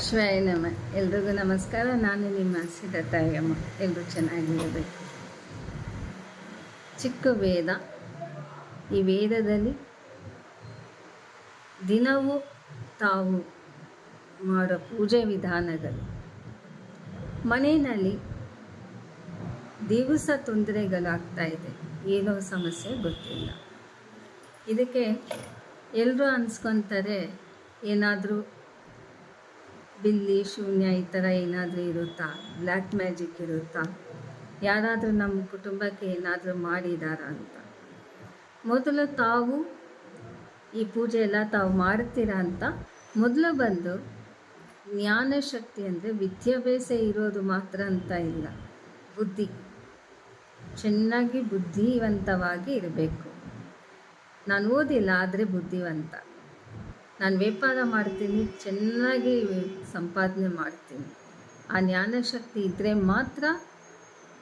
ಶಿವಾಯ ನಮ ಎಲ್ರಿಗೂ ನಮಸ್ಕಾರ. ನಾನು ನಿಮ್ಮ ಸಿದ್ಧತಾಯಮ್ಮ ಎಲ್ಲರೂ ಚೆನ್ನಾಗಿರಬೇಕು. ಚಿಕ್ಕ ವೇದ. ಈ ವೇದದಲ್ಲಿ ದಿನವೂ ತಾವು ಮಾಡೋ ಪೂಜೆ ವಿಧಾನಗಳು. ಮನೆಯಲ್ಲಿ ದಿವಸ ತೊಂದರೆಗಳಾಗ್ತಾ ಇದೆ. ಏನೋ ಸಮಸ್ಯೆ, ಗೊತ್ತಿಲ್ಲ. ಇದಕ್ಕೆ ಎಲ್ಲರೂ ಅನ್ಸ್ಕೊತಾರೆ, ಏನಾದರೂ ಬಿಲ್ಲಿ, ಶೂನ್ಯ ಈ ಥರ ಏನಾದರೂ ಇರುತ್ತಾ? ಬ್ಲ್ಯಾಕ್ ಮ್ಯಾಜಿಕ್ ಇರುತ್ತಾ? ಯಾರಾದರೂ ನಮ್ಮ ಕುಟುಂಬಕ್ಕೆ ಏನಾದರೂ ಮಾಡಿದಾರ ಅಂತ? ಮೊದಲು ತಾವು ಈ ಪೂಜೆ ಎಲ್ಲ ತಾವು ಮಾಡ್ತೀರಾ ಅಂತ ಮೊದಲು ಬಂದು ಜ್ಞಾನ ಶಕ್ತಿ ಅಂದರೆ ವಿದ್ಯಾಭ್ಯಾಸ ಇರೋದು ಮಾತ್ರ ಅಂತ ಇಲ್ಲ. ಬುದ್ಧಿ. ಚೆನ್ನಾಗಿ ಬುದ್ಧಿವಂತವಾಗಿ ಇರಬೇಕು. ನಾನು ಓದಿಲ್ಲ, ಆದರೆ ಬುದ್ಧಿವಂತ. ನಾನು ವ್ಯಾಪಾರ ಮಾಡ್ತೀನಿ, ಚೆನ್ನಾಗಿ ಸಂಪಾದನೆ ಮಾಡ್ತೀನಿ. ಆ ಜ್ಞಾನಶಕ್ತಿ ಇದ್ದರೆ ಮಾತ್ರ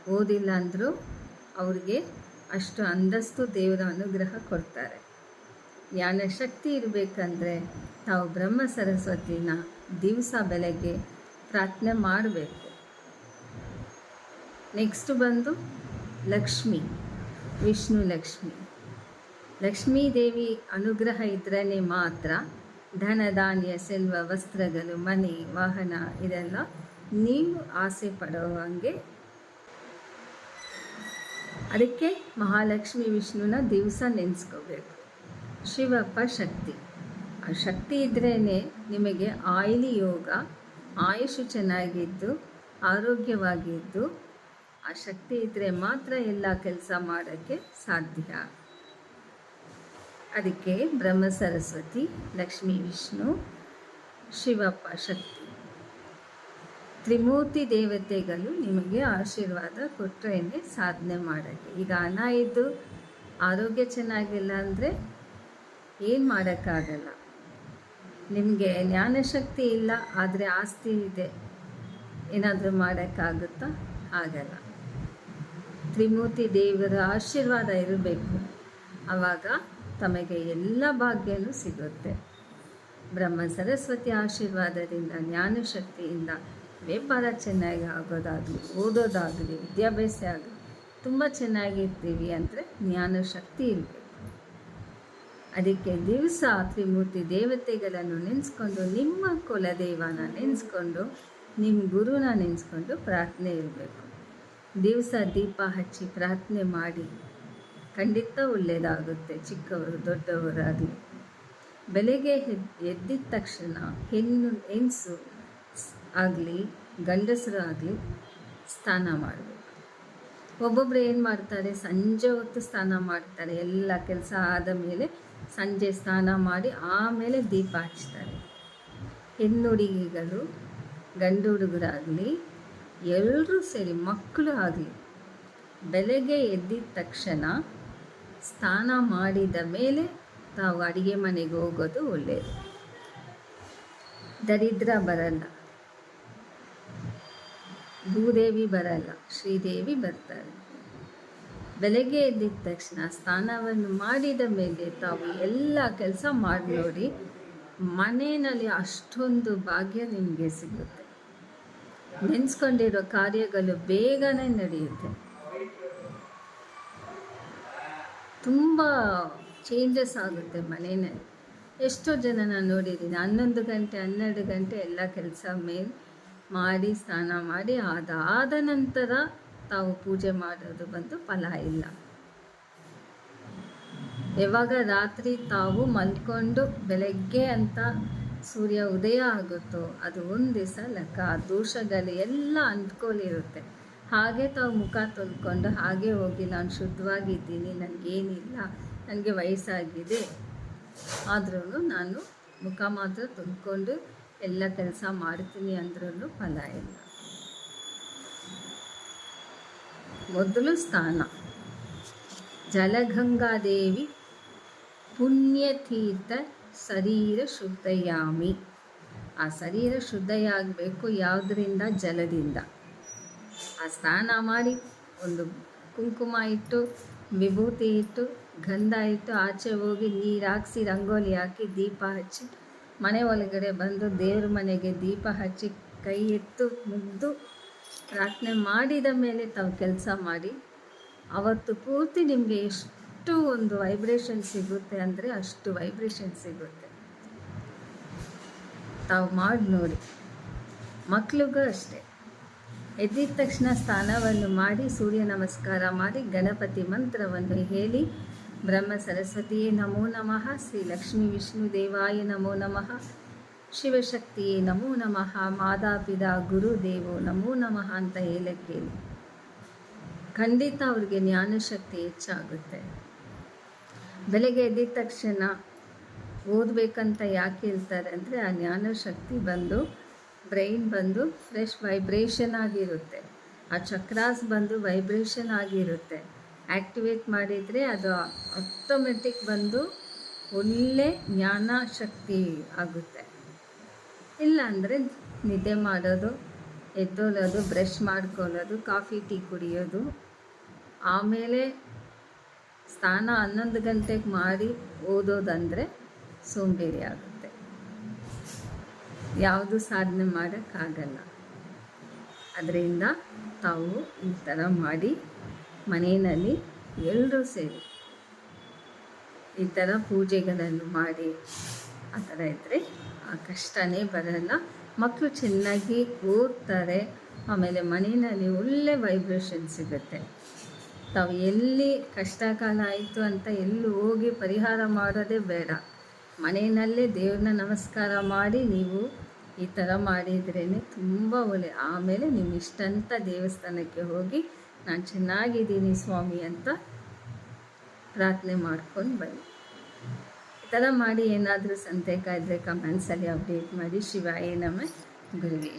ಓದಿಲ್ಲ ಅಂದರೂ ಅವ್ರಿಗೆ ಅಷ್ಟು ಅಂದಸ್ತು ದೇವರ ಅನುಗ್ರಹ ಕೊಡ್ತಾರೆ. ಜ್ಞಾನಶಕ್ತಿ ಇರಬೇಕಂದ್ರೆ ತಾವು ಬ್ರಹ್ಮ ಸರಸ್ವತಿನ ದಿವಸ ಬೆಳಗ್ಗೆ ಪ್ರಾರ್ಥನೆ ಮಾಡಬೇಕು. ನೆಕ್ಸ್ಟ್ ಬಂದು ಲಕ್ಷ್ಮಿ, ವಿಷ್ಣು ಲಕ್ಷ್ಮಿ. ಲಕ್ಷ್ಮೀ ದೇವಿ ಅನುಗ್ರಹ ಇದ್ರೇ ಮಾತ್ರ ಧನ ಧಾನ್ಯ ಸೆಲ್ವ ವಸ್ತ್ರಗಳು, ಮನೆ, ವಾಹನ ಇದೆಲ್ಲ ನೀವು ಆಸೆ ಪಡುವಂಗೆ ಅದಕ್ಕೆ ಮಹಾಲಕ್ಷ್ಮಿ ವಿಷ್ಣುನ ದಿವಸ ನೆನೆಸ್ಕೋಬೇಕು. ಶಿವಪ್ಪ ಶಕ್ತಿ. ಆ ಶಕ್ತಿ ಇದ್ರೇ ನಿಮಗೆ ಆಯಿಲಿ ಯೋಗ, ಆಯುಷು ಚೆನ್ನಾಗಿದ್ದು, ಆರೋಗ್ಯವಾಗಿದ್ದು, ಆ ಶಕ್ತಿ ಇದ್ದರೆ ಮಾತ್ರ ಎಲ್ಲ ಕೆಲಸ ಮಾಡೋಕ್ಕೆ ಸಾಧ್ಯ. ಅದಕ್ಕೆ ಬ್ರಹ್ಮ ಸರಸ್ವತಿ, ಲಕ್ಷ್ಮೀ ವಿಷ್ಣು, ಶಿವಪ್ಪ ಶಕ್ತಿ. ತ್ರಿಮೂರ್ತಿ ದೇವತೆಗಳು ನಿಮಗೆ ಆಶೀರ್ವಾದ ಕೊಟ್ಟರೇನೆ ಸಾಧನೆ ಮಾಡೋಕ್ಕೆ ಈಗ ಹಣ ಇದ್ದು ಆರೋಗ್ಯ ಚೆನ್ನಾಗಿಲ್ಲ ಅಂದರೆ ಏನು ಮಾಡೋಕ್ಕಾಗಲ್ಲ. ನಿಮಗೆ ಜ್ಞಾನಶಕ್ತಿ ಇಲ್ಲ, ಆದರೆ ಆಸ್ತಿ ಇದೆ. ಏನಾದರೂ ಮಾಡೋಕ್ಕಾಗುತ್ತಾ? ಆಗಲ್ಲ. ತ್ರಿಮೂರ್ತಿ ದೇವರ ಆಶೀರ್ವಾದ ಇರಬೇಕು. ಆವಾಗ ತಮಗೆ ಎಲ್ಲ ಭಾಗ್ಯನೂ ಸಿಗುತ್ತೆ. ಬ್ರಹ್ಮ ಸರಸ್ವತಿ ಆಶೀರ್ವಾದದಿಂದ, ಜ್ಞಾನಶಕ್ತಿಯಿಂದ ವ್ಯಾಪಾರ ಚೆನ್ನಾಗಿ ಆಗೋದಾಗಲಿ, ಓದೋದಾಗಲಿ, ವಿದ್ಯಾಭ್ಯಾಸ ಆಗಲಿ, ತುಂಬ ಚೆನ್ನಾಗಿರ್ತೀವಿ ಅಂದರೆ ಜ್ಞಾನಶಕ್ತಿ ಇರಬೇಕು ಅದಕ್ಕೆ ದಿವಸ ತ್ರಿಮೂರ್ತಿ ದೇವತೆಗಳನ್ನು ನೆನೆಸ್ಕೊಂಡು, ನಿಮ್ಮ ಕುಲದೇವನ ನೆನೆಸ್ಕೊಂಡು, ನಿಮ್ಮ ಗುರುನ ನೆನೆಸ್ಕೊಂಡು ಪ್ರಾರ್ಥನೆ ಇರಬೇಕು. ದಿವಸ ದೀಪ ಹಚ್ಚಿ ಪ್ರಾರ್ಥನೆ ಮಾಡಿ. ಖಂಡಿತ ಒಳ್ಳೆಯದಾಗುತ್ತೆ, ಚಿಕ್ಕವರು, ದೊಡ್ಡವರಾಗಲಿ. ಬೆಳಗ್ಗೆ ಎದ್ದಿದ ತಕ್ಷಣ ಹೆಣ್ಣು, ಹೆಂಗಸು ಆಗಲಿ, ಗಂಡಸರು ಆಗಲಿ ಸ್ನಾನ ಮಾಡಬೇಕು. ಒಬ್ಬೊಬ್ಬರು ಏನು ಮಾಡ್ತಾರೆ, ಸಂಜೆ ಹೊತ್ತು ಸ್ನಾನ ಮಾಡ್ತಾರೆ, ಎಲ್ಲ ಕೆಲಸ ಆದ ಮೇಲೆ ಸಂಜೆ ಸ್ನಾನ ಮಾಡಿ ಆಮೇಲೆ ದೀಪ ಹಚ್ತಾರೆ. ಹೆಣ್ಣು ಹುಡುಗಿಗಳು ಗಂಡು ಹುಡುಗರಾಗಲಿ ಎಲ್ಲರೂ ಸೇರಿ ಮಕ್ಕಳು ಆಗಲಿ ಬೆಳಗ್ಗೆ ಎದ್ದಿದ ತಕ್ಷಣ ಸ್ನಾನ ಮಾಡಿದ ಮೇಲೆ ತಾವು ಅಡುಗೆ ಮನೆಗೆ ಹೋಗೋದು ಒಳ್ಳೆಯದು ದರಿದ್ರ ಬರಲ್ಲ. ಭೂದೇವಿ ಬರಲ್ಲ, ಶ್ರೀದೇವಿ ಬರ್ತಾರೆ. ಬೆಳಗ್ಗೆ ಎದ್ದಿದ ತಕ್ಷಣ ಸ್ನಾನವನ್ನು ಮಾಡಿದ ಮೇಲೆ ತಾವು ಎಲ್ಲ ಕೆಲಸ ಮಾಡಿ ನೋಡಿ ಮನೆಯಲ್ಲಿ ಅಷ್ಟೊಂದು ಭಾಗ್ಯ ನಿಮಗೆ ಸಿಗುತ್ತೆ. ನೆನೆಸ್ಕೊಂಡಿರೋ ಕಾರ್ಯಗಳು ಬೇಗನೆ ನಡೆಯುತ್ತೆ. ತುಂಬ ಚೇಂಜಸ್ ಆಗುತ್ತೆ ಮನೆಯಲ್ಲಿ. ಎಷ್ಟೋ ಜನ ನಾನು ನೋಡಿದ್ದೀನಿ. ಹನ್ನೊಂದು ಗಂಟೆ, ಹನ್ನೆರಡು ಗಂಟೆ ಎಲ್ಲ ಕೆಲಸ ಮೇಲೆ ಮಾಡಿ, ಸ್ನಾನ ಮಾಡಿ ಅದಾದ ನಂತರ ತಾವು ಪೂಜೆ ಮಾಡೋದು ಬಂದು ಫಲ ಇಲ್ಲ. ಯಾವಾಗ ರಾತ್ರಿ ತಾವು ಮಲ್ಕೊಂಡು ಬೆಳಗ್ಗೆ ಅಂತ ಸೂರ್ಯ ಉದಯ ಆಗುತ್ತೋ, ಅದು ಒಂದು ದಿವಸ ಲೆಕ್ಕ. ಆ ದೋಷಗಳು ಎಲ್ಲ ಅಂದ್ಕೊಂಡಿರುತ್ತೆ ಹಾಗೆ ತಾವು ಮುಖ ತೊಳ್ಕೊಂಡು ಹಾಗೆ ಹೋಗಿ ನಾನು ಶುದ್ಧವಾಗಿದ್ದೀನಿ, ನನಗೇನಿಲ್ಲ, ನನಗೆ ವಯಸ್ಸಾಗಿದೆ. ಆದ್ರೂ ನಾನು ಮುಖ ಮಾತ್ರ ತೊಳ್ಕೊಂಡು ಎಲ್ಲ ಕೆಲಸ ಮಾಡ್ತೀನಿ ಅಂದ್ರೂ ಫಲ ಇಲ್ಲ. ಮೊದಲು ಸ್ಥಾನ ಜಲಗಂಗಾದೇವಿ ಪುಣ್ಯತೀರ್ಥ ಶರೀರ ಶುದ್ಧಯಾಮಿ. ಆ ಶರೀರ ಶುದ್ಧಯಾಗಬೇಕು ಯಾವುದರಿಂದ? ಜಲದಿಂದ. ಆ ಸ್ನಾನ ಮಾಡಿ ಒಂದು ಕುಂಕುಮ ಇಟ್ಟು, ವಿಭೂತಿ ಇಟ್ಟು, ಗಂಧ ಇಟ್ಟು, ಆಚೆ ಹೋಗಿ ನೀರು ಹಾಕ್ಸಿ, ರಂಗೋಲಿ ಹಾಕಿ, ದೀಪ ಹಚ್ಚಿ, ಮನೆ ಒಳಗಡೆ ಬಂದು ದೇವ್ರ ಮನೆಗೆ ದೀಪ ಹಚ್ಚಿ ಕೈ ಇಟ್ಟು ಮುಗ್ದು ಪ್ರಾರ್ಥನೆ ಮಾಡಿದ ಮೇಲೆ ತಾವು ಕೆಲಸ ಮಾಡಿ, ಅವತ್ತು ಪೂರ್ತಿ ನಿಮಗೆ ಎಷ್ಟು ಒಂದು ವೈಬ್ರೇಷನ್ ಸಿಗುತ್ತೆ ಅಂದರೆ ಅಷ್ಟು ವೈಬ್ರೇಷನ್ ಸಿಗುತ್ತೆ. ತಾವು ಮಾಡಿ ನೋಡಿ. ಮಕ್ಳಿಗೂ ಅಷ್ಟೇ. ಎದ್ದಿದ ತಕ್ಷಣ ಸ್ನಾನವನ್ನು ಮಾಡಿ ಸೂರ್ಯ ನಮಸ್ಕಾರ ಮಾಡಿ ಗಣಪತಿ ಮಂತ್ರವನ್ನು ಹೇಳಿ, ಬ್ರಹ್ಮ ಸರಸ್ವತಿಯೇ ನಮೋ ನಮಃ, ಶ್ರೀ ಲಕ್ಷ್ಮೀ ವಿಷ್ಣು ದೇವಾಯ ನಮೋ ನಮಃ ಶಿವಶಕ್ತಿಯೇ ನಮೋ ನಮಃ ಮಾದಾಪಿದ ಗುರುದೇವೋ ನಮೋ ನಮಃ ಅಂತ ಹೇಳಕ್ಕೆ ಹೇಳಿ ಖಂಡಿತ ಅವ್ರಿಗೆ ಜ್ಞಾನಶಕ್ತಿ ಹೆಚ್ಚಾಗುತ್ತೆ. ಬೆಳಗ್ಗೆ ಎದ್ದಿದ ತಕ್ಷಣ ಓದಬೇಕಂತ ಯಾಕೆ ಹೇಳ್ತಾರೆ ಅಂದರೆ ಆ ಜ್ಞಾನಶಕ್ತಿ ಬಂದು ಬ್ರೈನ್ ಬಂದು ಫ್ರೆಶ್ ವೈಬ್ರೇಷನ್ ಆಗಿರುತ್ತೆ. ಆ ಚಕ್ರಾಸ್ ಬಂದು ವೈಬ್ರೇಷನ್ ಆಗಿರುತ್ತೆ. ಆ್ಯಕ್ಟಿವೇಟ್ ಮಾಡಿದರೆ ಅದು ಆಟೋಮೆಟಿಕ್ ಬಂದು ಒಳ್ಳೆ ಜ್ಞಾನ ಶಕ್ತಿ ಆಗುತ್ತೆ. ಇಲ್ಲಾಂದರೆ ನಿದ್ದೆ ಮಾಡೋದು ಎದ್ದೋಲೋದು ಬ್ರಷ್ ಮಾಡ್ಕೊಳ್ಳೋದು, ಕಾಫಿ, ಟೀ ಕುಡಿಯೋದು, ಆಮೇಲೆ ಸ್ನಾನ ಹನ್ನೊಂದು ಗಂಟೆಗೆ ಮಾಡಿ ಓದೋದಂದರೆ ಸೋಂಬೇರಿ ಆಗುತ್ತೆ. ಯಾವುದು ಸಾಧನೆ ಮಾಡೋಕ್ಕಾಗಲ್ಲ. ಅದರಿಂದ ತಾವು ಈ ಥರ ಮಾಡಿ ಮನೆಯಲ್ಲಿ ಎಲ್ಲರೂ ಸೇರಿ ಈ ಥರ ಪೂಜೆಗಳನ್ನು ಮಾಡಿ, ಆ ಥರ ಇದ್ದರೆ ಆ ಕಷ್ಟನೇ ಬರಲ್ಲ. ಮಕ್ಕಳು ಚೆನ್ನಾಗಿ ಓದ್ತಾರೆ, ಆಮೇಲೆ ಮನೆಯಲ್ಲಿ ಒಳ್ಳೆ ವೈಬ್ರೇಷನ್ ಸಿಗುತ್ತೆ. ತಾವು ಎಲ್ಲಿ ಕಷ್ಟ ಕಾಲ ಆಯಿತು ಅಂತ ಎಲ್ಲೂ ಹೋಗಿ ಪರಿಹಾರ ಮಾಡೋದೇ ಬೇಡ. ಮನೆಯಲ್ಲೇ ದೇವ್ರನ್ನ ನಮಸ್ಕಾರ ಮಾಡಿ ನೀವು ಈ ಥರ ಮಾಡಿದ್ರೇ ತುಂಬ ಒಳ್ಳೆ. ಆಮೇಲೆ ನಿಮ್ಮ ಇಷ್ಟಂತ ದೇವಸ್ಥಾನಕ್ಕೆ ಹೋಗಿ ನಾನು ಚೆನ್ನಾಗಿದ್ದೀನಿ ಸ್ವಾಮಿ ಅಂತ ಪ್ರಾರ್ಥನೆ ಮಾಡ್ಕೊಂಡು ಬನ್ನಿ. ಈ ಥರ ಮಾಡಿ ಏನಾದರೂ ಸಂದೇಹ ಇದ್ದರೆ ಕಮೆಂಟ್ಸಲ್ಲಿ ಅಪ್ಡೇಟ್ ಮಾಡಿ. ಶಿವಾಯ ನಮ್ಮ ಗುರುವೇ